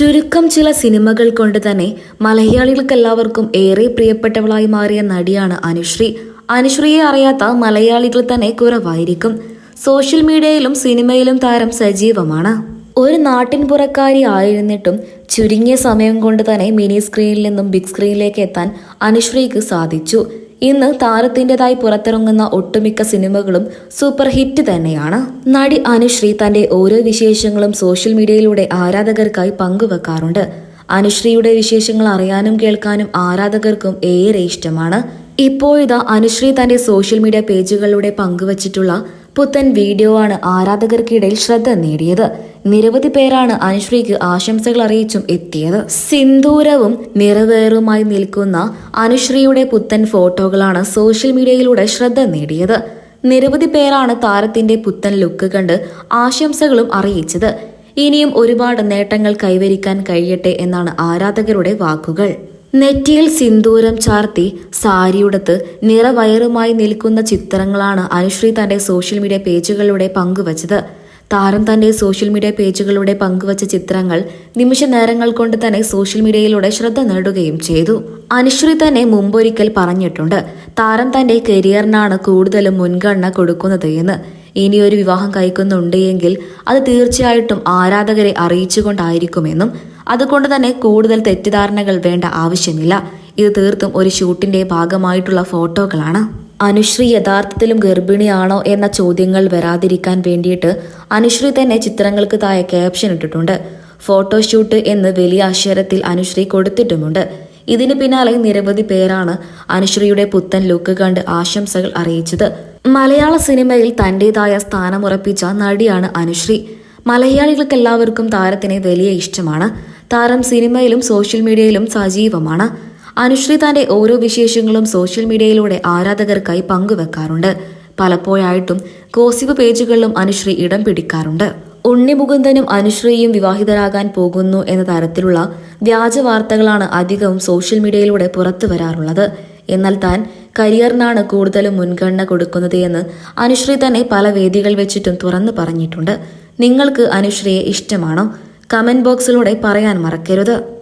ചുരുക്കം ചില സിനിമകൾ കൊണ്ട് തന്നെ മലയാളികൾക്കെല്ലാവർക്കും ഏറെ പ്രിയപ്പെട്ടവളായി മാറിയ നടിയാണ് അനുശ്രീ. അനുശ്രീയെ അറിയാത്ത മലയാളികൾ തന്നെ കുറവായിരിക്കും. സോഷ്യൽ മീഡിയയിലും സിനിമയിലും താരം സജീവമാണ്. ഒരു നാട്ടിൻപുറക്കാരി ആയിരുന്നിട്ടും ചുരുങ്ങിയ സമയം കൊണ്ട് തന്നെ മിനി സ്ക്രീനിൽ നിന്നും ബിഗ് സ്ക്രീനിലേക്ക് എത്താൻ അനുശ്രീക്ക് സാധിച്ചു. ഇന്ന് താരത്തിന്റെതായി പുറത്തിറങ്ങുന്ന ഒട്ടുമിക്ക സിനിമകളും സൂപ്പർ ഹിറ്റ് തന്നെയാണ്. നടി അനുശ്രീ തന്റെ ഓരോ വിശേഷങ്ങളും സോഷ്യൽ മീഡിയയിലൂടെ ആരാധകർക്കായി പങ്കുവെക്കാറുണ്ട്. അനുശ്രീയുടെ വിശേഷങ്ങൾ അറിയാനും കേൾക്കാനും ആരാധകർക്കും ഏറെ ഇഷ്ടമാണ്. ഇപ്പോഴിതാ അനുശ്രീ തന്റെ സോഷ്യൽ മീഡിയ പേജുകളിലൂടെ പങ്കുവച്ചിട്ടുള്ള പുത്തൻ വീഡിയോ ആണ് ആരാധകർക്കിടയിൽ ശ്രദ്ധ നേടിയത്. നിരവധി പേരാണ് അനുശ്രീക്ക് ആശംസകൾ അറിയിച്ചും എത്തിയത്. സിന്ദൂരവും നിറവേറുമായി നിൽക്കുന്ന അനുശ്രീയുടെ പുത്തൻ ഫോട്ടോകളാണ് സോഷ്യൽ മീഡിയയിലൂടെ ശ്രദ്ധ നേടിയത്. നിരവധി പേരാണ് താരത്തിന്റെ പുത്തൻ ലുക്ക് കണ്ട് ആശംസകളും അറിയിച്ചത്. ഇനിയും ഒരുപാട് നേട്ടങ്ങൾ കൈവരിക്കാൻ കഴിയട്ടെ എന്നാണ് ആരാധകരുടെ വാക്കുകൾ. നെറ്റിയിൽ സിന്ദൂരം ചാർത്തി സാരിയുടത്ത് നിറവയറുമായി നിൽക്കുന്ന ചിത്രങ്ങളാണ് അനുശ്രീ തന്റെ സോഷ്യൽ മീഡിയ പേജുകളിലൂടെ പങ്കുവച്ചത്. താരം തന്റെ സോഷ്യൽ മീഡിയ പേജുകളിലൂടെ പങ്കുവച്ച ചിത്രങ്ങൾ നിമിഷ നേരങ്ങൾ കൊണ്ട് തന്നെ സോഷ്യൽ മീഡിയയിലൂടെ ശ്രദ്ധ നേടുകയും ചെയ്തു. അനുശ്രീ തന്നെ മുമ്പൊരിക്കൽ പറഞ്ഞിട്ടുണ്ട് താരം തന്റെ കരിയറിനാണ് കൂടുതലും മുൻഗണന കൊടുക്കുന്നത് എന്ന്. ഇനിയൊരു വിവാഹം കഴിക്കുന്നുണ്ട് എങ്കിൽ അത് തീർച്ചയായിട്ടും ആരാധകരെ അറിയിച്ചുകൊണ്ടായിരിക്കുമെന്നും അതുകൊണ്ട് തന്നെ കൂടുതൽ തെറ്റിദ്ധാരണകൾ വേണ്ട ആവശ്യമില്ല. ഇത് തീർത്തും ഒരു ഷൂട്ടിന്റെ ഭാഗമായിട്ടുള്ള ഫോട്ടോകളാണ്. അനുശ്രീ യഥാർത്ഥത്തിലും ഗർഭിണിയാണോ എന്ന ചോദ്യങ്ങൾ വരാതിരിക്കാൻ വേണ്ടിയിട്ട് അനുശ്രീ തന്നെ ചിത്രങ്ങൾക്ക് താഴെ ക്യാപ്ഷൻ ഇട്ടിട്ടുണ്ട്. ഫോട്ടോഷൂട്ട് എന്ന് വലിയ അക്ഷരത്തിൽ അനുശ്രീ കൊടുത്തിട്ടുമുണ്ട്. ഇതിന് പിന്നാലെ നിരവധി പേരാണ് അനുശ്രീയുടെ പുത്തൻ ലുക്ക് കണ്ട് ആശംസകൾ അറിയിച്ചത്. മലയാള സിനിമയിൽ തന്റേതായ സ്ഥാനമുറപ്പിച്ച നടിയാണ് അനുശ്രീ. മലയാളികൾക്ക് എല്ലാവർക്കും താരത്തിനെ വലിയ ഇഷ്ടമാണ്. താരം സിനിമയിലും സോഷ്യൽ മീഡിയയിലും സജീവമാണ്. അനുശ്രീ തന്റെ ഓരോ വിശേഷങ്ങളും സോഷ്യൽ മീഡിയയിലൂടെ ആരാധകർക്കായി പങ്കുവെക്കാറുണ്ട്. പലപ്പോഴായിട്ടും കോസിബ് പേജുകളിലും അനുശ്രീ ഇടം പിടിക്കാറുണ്ട്. ഉണ്ണി മുകുന്ദനും അനുശ്രീയും വിവാഹിതരാകാൻ പോകുന്നു എന്ന തരത്തിലുള്ള വ്യാജ വാർത്തകളാണ് അധികവും സോഷ്യൽ മീഡിയയിലൂടെ പുറത്തു വരാറുള്ളത് എന്നാൽ താൻ കരിയറിനാണ് കൂടുതലും മുൻഗണന കൊടുക്കുന്നത് എന്ന് അനുശ്രീ തന്നെ പല വേദികൾ വെച്ചിട്ടും തുറന്നു പറഞ്ഞിട്ടുണ്ട്. നിങ്ങൾക്ക് അനുശ്രീയെ ഇഷ്ടമാണോ? കമന്റ് ബോക്സിലൂടെ പറയാൻ മറക്കരുത്.